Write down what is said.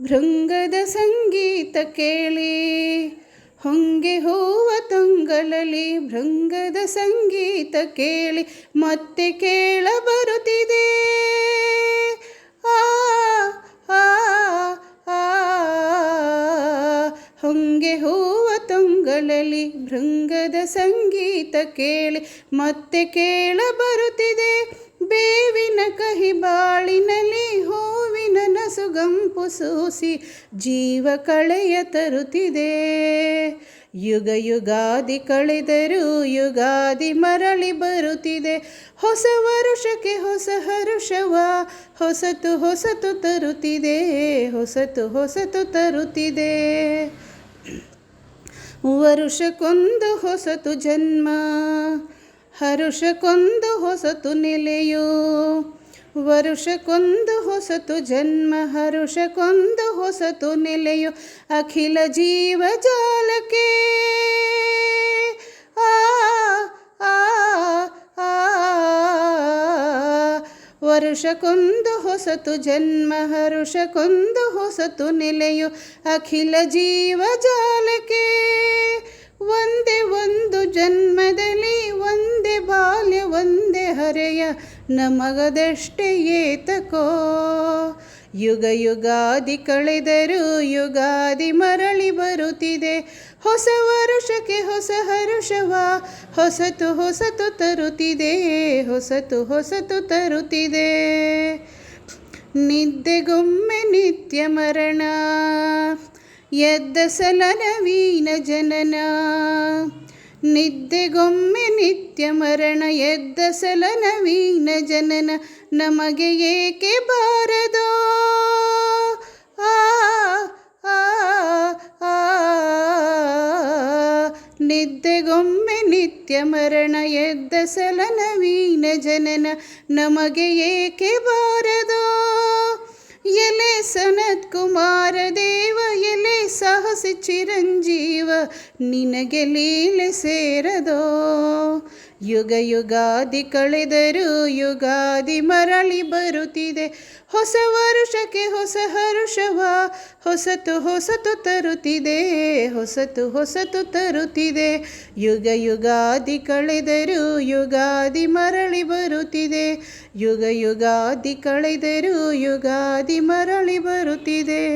ಭೃಂಗದ ಸಂಗೀತ ಕೇಳಿ, ಹೊಂಗೆ ಹೂವ ತೊಂಗಲಲಿ ಭೃಂಗದ ಸಂಗೀತ ಕೇಳಿ ಮತ್ತೆ ಕೇಳ ಬರುತ್ತಿದೆ. ಆ ಹೊಂಗೆ ಹೂವ ತೊಂಗಲಲಿ ಭೃಂಗದ ಸಂಗೀತ ಕೇಳಿ ಮತ್ತೆ ಕೇಳ ಬರುತ್ತಿದೆ. ಬೇವಿನ ಕಹಿ ಹೂವಿನ ನಸುಗಂಪು ಸೂಸಿ ಜೀವ ಕಳೆಯ ತರುತ್ತಿದೆ. ಯುಗ ಯುಗಾದಿ ಕಳೆದರೂ ಯುಗಾದಿ ಮರಳಿ ಬರುತ್ತಿದೆ. ಹೊಸ ವರುಷಕ್ಕೆ ಹೊಸ ಹರುಷವ ಹೊಸತು ಹೊಸತು ತರುತ್ತಿದೆ. ಹೊಸತು ಹೊಸತು ತರುತ್ತಿದೆ. ವರುಷಕ್ಕೊಂದು ಹೊಸತು ಜನ್ಮ, ಹರುಷಕ್ಕೊಂದು ಹೊಸತು ನೆಲೆಯು ವರುಷಕ್ಕೊಂದು ಹೊಸತು ಜನ್ಮ ಹರುಷಕ್ಕೊಂದು ಹೊಸತು ನೆಲೆಯು ಅಖಿಲ ಜೀವ ಜಾಲಕ್ಕೆ ಆ ವರುಷಕ್ಕೊಂದು ಹೊಸತು ಜನ್ಮ ಹರುಷಕ್ಕೊಂದು ಹೊಸತು ನೆಲೆಯು ಅಖಿಲ ಜೀವ ಜಾಲಕ್ಕೆ ಒಂದೇ ಒಂದು ಜನ್ಮದಲ್ಲಿ ಒಂದೇ ಬಾಲ್ಯ ಒಂದೇ ಹರೆಯ ನಮಗದಷ್ಟೇ ಏತಕೋ. ಯುಗ ಯುಗಾದಿ ಕಳೆದರೂ ಯುಗಾದಿ ಮರಳಿ ಬರುತ್ತಿದೆ. ಹೊಸ ವರುಷಕ್ಕೆ ಹೊಸ ಹರುಷವ, ಹೊಸತು ಹೊಸತು ತರುತ್ತಿದೆ, ಹೊಸತು ಹೊಸತು ತರುತ್ತಿದೆ. ನಿದ್ದೆಗೊಮ್ಮೆ ನಿತ್ಯ ಮರಣ, ಎದ್ದ ಸಲ ನವೀನ ಜನನ. ನಿದ್ದೆಗೊಮ್ಮೆ ನಿತ್ಯ ಮರಣ ಎದ್ದ ಸಲ ನವೀನ ಜನನ ನಮಗೆ ಏಕೆ ಬಾರದೋ ಆ ನಿದ್ದೆಗೊಮ್ಮೆ ನಿತ್ಯ ಮರಣ ಎದ್ದ ಸಲ ನವೀನ ಜನನ ನಮಗೆ ಏಕೆ ಬಾರದೋ ಎಲೆ ಸನತ್ ಕುಮಾರ ದೇವ ಎಲೆ ಸಾಹಸಿ ಚಿರಂಜೀವ, ನಿನಗೆ ಲೀಲೆ ಸೇರದೋ? ಯುಗ ಯುಗಾದಿ ಕಳೆದರೂ ಯುಗಾದಿ ಮರಳಿ ಬರುತ್ತಿದೆ. ಹೊಸ ವರುಷಕ್ಕೆ ಹೊಸ ಹರುಷವ, ಹೊಸತು ಹೊಸತು ತರುತ್ತಿದೆ. ಹೊಸತು ಹೊಸತು ತರುತ್ತಿದೆ. ಯುಗ ಯುಗಾದಿ ಕಳೆದರೂ ಯುಗಾದಿ ಮರಳಿ ಬರುತ್ತಿದೆ. ಯುಗ ಯುಗಾದಿ ಕಳೆದರೂ ಯುಗಾದಿ ಮರಳಿ ಬರುತ್ತಿದೆ.